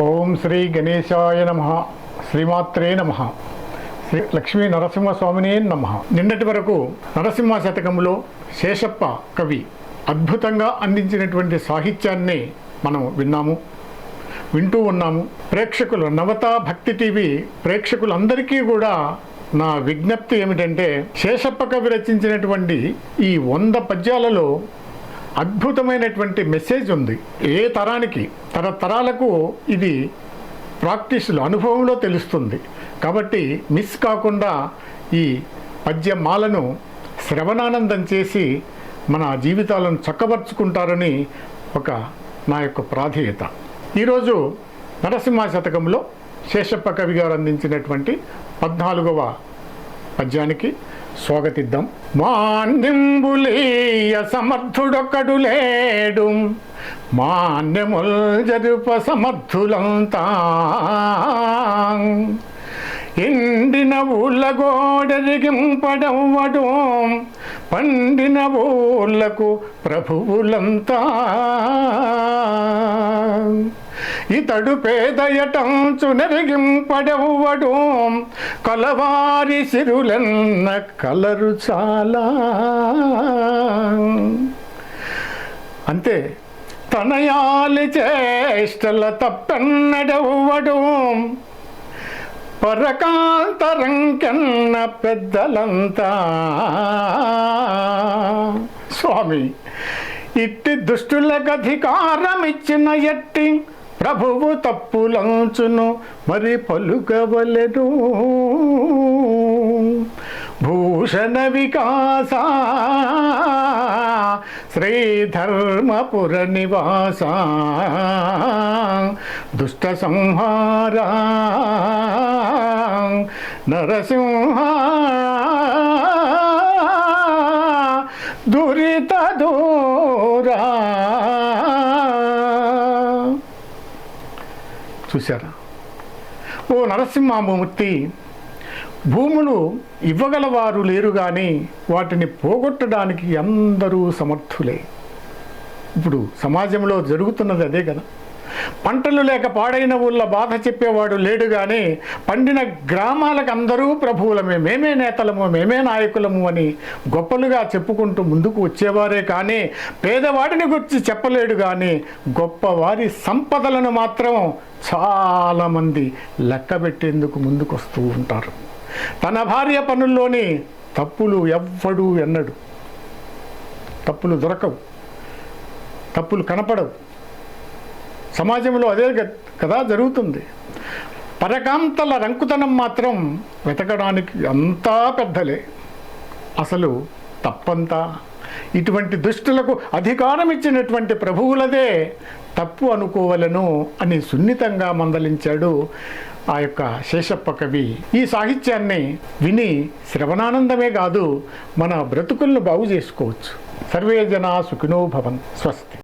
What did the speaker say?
ఓం శ్రీ గణేశాయ నమ. శ్రీమాత్రే నమ. శ్రీ లక్ష్మీ నరసింహస్వామినే నమ. నిన్నటి వరకు నరసింహ శతకంలో శేషప్ప కవి అద్భుతంగా అందించినటువంటి సాహిత్యాన్ని మనం విన్నాము వింటూ ఉన్నాము. ప్రేక్షకులు నవతా భక్తి టీవీ ప్రేక్షకులందరికీ కూడా నా విజ్ఞప్తి ఏమిటంటే శేషప్ప కవి రచించినటువంటి ఈ వంద పద్యాలలో అద్భుతమైనటువంటి మెసేజ్ ఉంది. ఏ తరానికి తరతరాలకు ఇది ప్రాక్టీసులు అనుభవంలో తెలుస్తుంది. కాబట్టి మిస్ కాకుండా ఈ పద్యమాలను శ్రవణానందం చేసి మన జీవితాలను చక్కబరుచుకుంటారని ఒక నా యొక్క ప్రాధేయత. ఈరోజు నరసింహ శతకంలో శేషప్ప కవి గారు అందించినటువంటి పద్నాలుగవ పద్యానికి స్వాగతిద్దాం. మాన్యంబులేయ సమర్థుడొక్కడు లేడు మాన్యముల్ జరుప సమర్థులంతా. ఎండిన ఊళ్ళ గోడరిగింపడవ్వడు. పండిన ఊళ్ళకు ప్రభువులంతా. ఇతడు పేదయటంచు నెరిగింపడవ్వడు. కలవారి సిరులన్న కలరు చాలా. అంతే తనయాలి చేష్టల తప్పెన్నడవ్వడు. పరకాంతరంకెన్న పెద్దలంతా. స్వామి ఇట్టి దుష్టులకు అధికారం ఇచ్చిన ఎట్టి ప్రభువు తప్పులంచును మరి పలుకవలెను. భూషణ వికాస శ్రీధర్మపుర నివాస దుష్ట సంహార నరసింహ దురిత దూరా. చూశారా. ఓ నరసింహమూర్తి భూములు ఇవ్వగలవారు లేరు కానీ వాటిని పోగొట్టడానికి అందరూ సమర్థులే. ఇప్పుడు సమాజంలో జరుగుతున్నది అదే కదా. పంటలు లేక పాడైన ఊళ్ళ బాధ చెప్పేవాడు లేడు కానీ పండిన గ్రామాలకు అందరూ ప్రభువులమే. మేమే నేతలము మేమే నాయకులము అని గొప్పలుగా చెప్పుకుంటూ ముందుకు వచ్చేవారే కానీ పేదవాడిని గురించి చెప్పలేడు కానీ గొప్పవారి సంపదలను మాత్రం చాలామంది లెక్కబెట్టేందుకు ముందుకు వస్తూ ఉంటారు. తన భార్య పనుల్లోని తప్పులు ఎవ్వడు ఎన్నడు. తప్పులు దొరకవు. తప్పులు కనపడవు. సమాజంలో అదే కదా జరుగుతుంది. పరకాంతల రంకుతనం మాత్రం వెతకడానికి అంతా పెద్దలే. అసలు తప్పంతా. ఇటువంటి దుష్టులకు అధికారం ఇచ్చినటువంటి ప్రభువులదే తప్పు అనుకోవలను అని సున్నితంగా మందలించాడు ఆ యొక్క శేషప్ప కవి. ఈ సాహిత్యాన్ని విని శ్రవణానందమే కాదు మన బ్రతుకులను బాగు చేసుకోవచ్చు. సర్వే జనా సుఖినో భవన్ స్వస్తి.